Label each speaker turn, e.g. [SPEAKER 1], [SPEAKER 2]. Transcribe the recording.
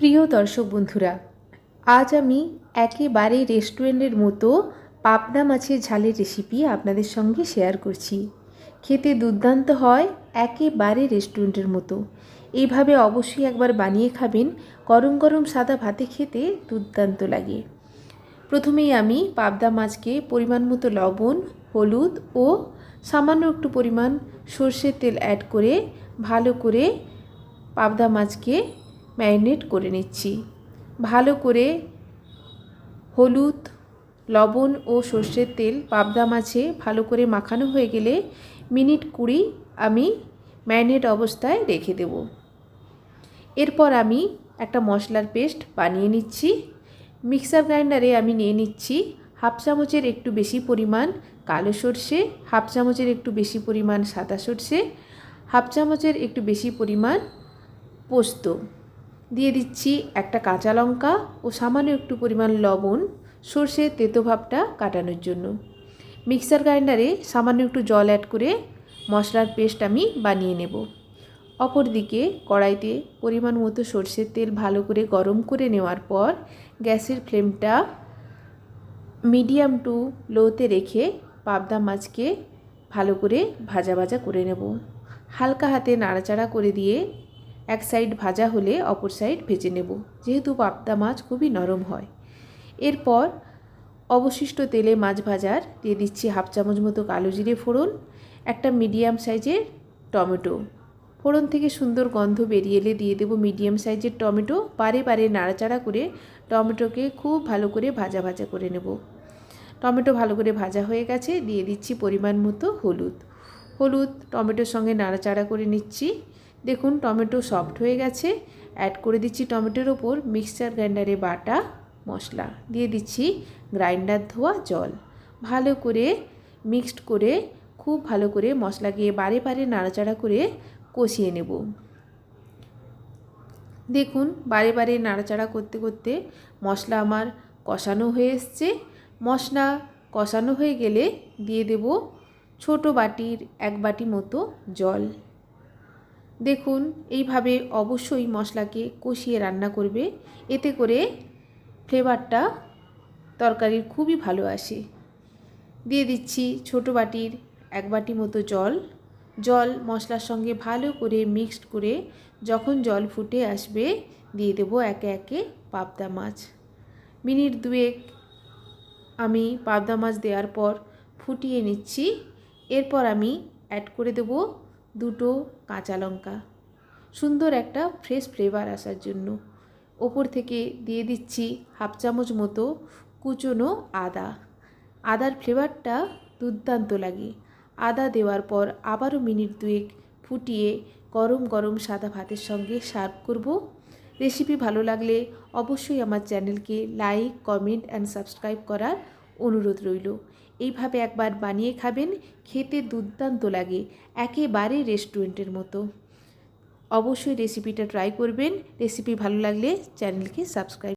[SPEAKER 1] প্রিয় দর্শক বন্ধুরা, আজ আমি একেবারে রেস্টুরেন্টের মতো পাবদা মাছের ঝালের রেসিপি আপনাদের সঙ্গে শেয়ার করছি। খেতে দুর্দান্ত হয় একেবারে রেস্টুরেন্টের মতো। এইভাবে অবশ্যই একবার বানিয়ে খাবেন, গরম গরম সাদা ভাতে খেতে দুর্দান্ত লাগে। প্রথমেই আমি পাবদা মাছকে পরিমাণ মতো লবণ, হলুদ ও সামান্য একটু পরিমাণ সর্ষের তেল অ্যাড করে ভালো করে পাবদা মাছকে ম্যারিনেট করে নিচ্ছি। ভালো করে হলুদ, লবণ ও সর্ষের তেল পাবদা মাছে ভালো করে মাখানো হয়ে গেলে মিনিট কুড়ি আমি ম্যারিনেট অবস্থায় রেখে দেব। এরপর আমি একটা মশলার পেস্ট বানিয়ে নিচ্ছি। মিক্সার গ্রাইন্ডারে আমি নিয়ে নিচ্ছি হাফ চামচের একটু বেশি পরিমাণ কালো সর্ষে, হাফ চামচের একটু বেশি পরিমাণ সাদা সর্ষে, হাফ চামচের একটু বেশি পরিমাণ পোস্ত। দিয়ে দিচ্ছি একটা কাঁচা লঙ্কা ও সামান্য একটু পরিমাণ লবণ সর্ষের তেতো ভাবটা কাটানোর জন্য। মিক্সার গ্রাইন্ডারে সামান্য একটু জল অ্যাড করে মশলার পেস্ট আমি বানিয়ে নেব। অপরদিকে কড়াইতে পরিমাণ মতো সর্ষের তেল ভালো করে গরম করে নেওয়ার পর গ্যাসের ফ্লেমটা মিডিয়াম টু লোতে রেখে পাবদা মাছকে ভালো করে ভাজা ভাজা করে নেব। হালকা হাতে নাড়াচাড়া করে দিয়ে এক সাইড ভাজা হলে অপর সাইড ভেজে নেব। যেহেতু পাবদা মাছ খুবই নরম হয়। এরপর অবশিষ্ট তেলে মাছ ভাজার দিয়ে দিচ্ছি হাফ চামচ মতো কালো জিরে ফোড়ন, একটা মিডিয়াম সাইজের টমেটো। ফোড়ন থেকে সুন্দর গন্ধ বেরিয়ে এলে দিয়ে দেবো মিডিয়াম সাইজের টমেটো। পারে পারে নাড়াচাড়া করে টমেটোকে খুব ভালো করে ভাজা ভাজা করে নেব। টমেটো ভালো করে ভাজা হয়ে গেছে, দিয়ে দিচ্ছি পরিমাণ মতো হলুদ। হলুদ টমেটোর সঙ্গে নাড়াচাড়া করে নিচ্ছি। দেখুন, টমেটো সফট হয়ে গেছে। অ্যাড করে দিচ্ছি টমেটোর ওপর মিক্সচার গ্রাইন্ডারে বাটা, মশলা। দিয়ে দিচ্ছি গ্রাইন্ডার ধোয়া জল। ভালো করে মিক্সড করে, খুব ভালো করে মশলাকে বারে বারে নাড়াচাড়া করে কষিয়ে নেব। দেখুন, বারে বারে নাড়াচাড়া করতে করতে মশলা আমার কষানো হয়ে এসছে। মশলা কষানো হয়ে গেলে দিয়ে দেব ছোট বাটির এক বাটি মতো জল। দেখুন, এইভাবে অবশ্যই মশলাকে কষিয়ে রান্না করবে। এতে করে ফ্লেভারটা তরকারির খুবই ভালো আসে। দিয়ে দিচ্ছি ছোট বাটির এক বাটি মতো জল। জল মশলার সঙ্গে ভালো করে মিক্সড করে যখন জল ফুটে আসবে, দিয়ে দেবো একে একে পাবদা মাছ। মিনিট দুয়েক আমি পাবদা মাছ দেওয়ার পর ফুটিয়ে নিচ্ছি। এরপর আমি অ্যাড করে দেবো দুটো কাঁচা লঙ্কা। সুন্দর একটা ফ্রেশ ফ্লেভার আসার জন্য। ওপর থেকে দিয়ে দিচ্ছি হাফ চামচ মতো কুচনো আদা। আদার ফ্লেভারটা দুর্দান্ত লাগে। আদা দেওয়ার পর আবারও মিনিট দুয়েক ফুটিয়ে গরম গরম সাদা ভাতের সঙ্গে সার্ভ করব। রেসিপি ভালো লাগলে অবশ্যই আমার চ্যানেলকে লাইক কমেন্ট অ্যান্ড সাবস্ক্রাইব করার অনুরোধ রইল। এইভাবে একবার বানিয়ে খাবেন, খেতে দুর্দান্ত লাগে, একেবারে রেস্টুরেন্টের মতো। অবশ্যই রেসিপিটা ট্রাই করবেন। রেসিপি ভালো লাগলে চ্যানেলকে সাবস্ক্রাইব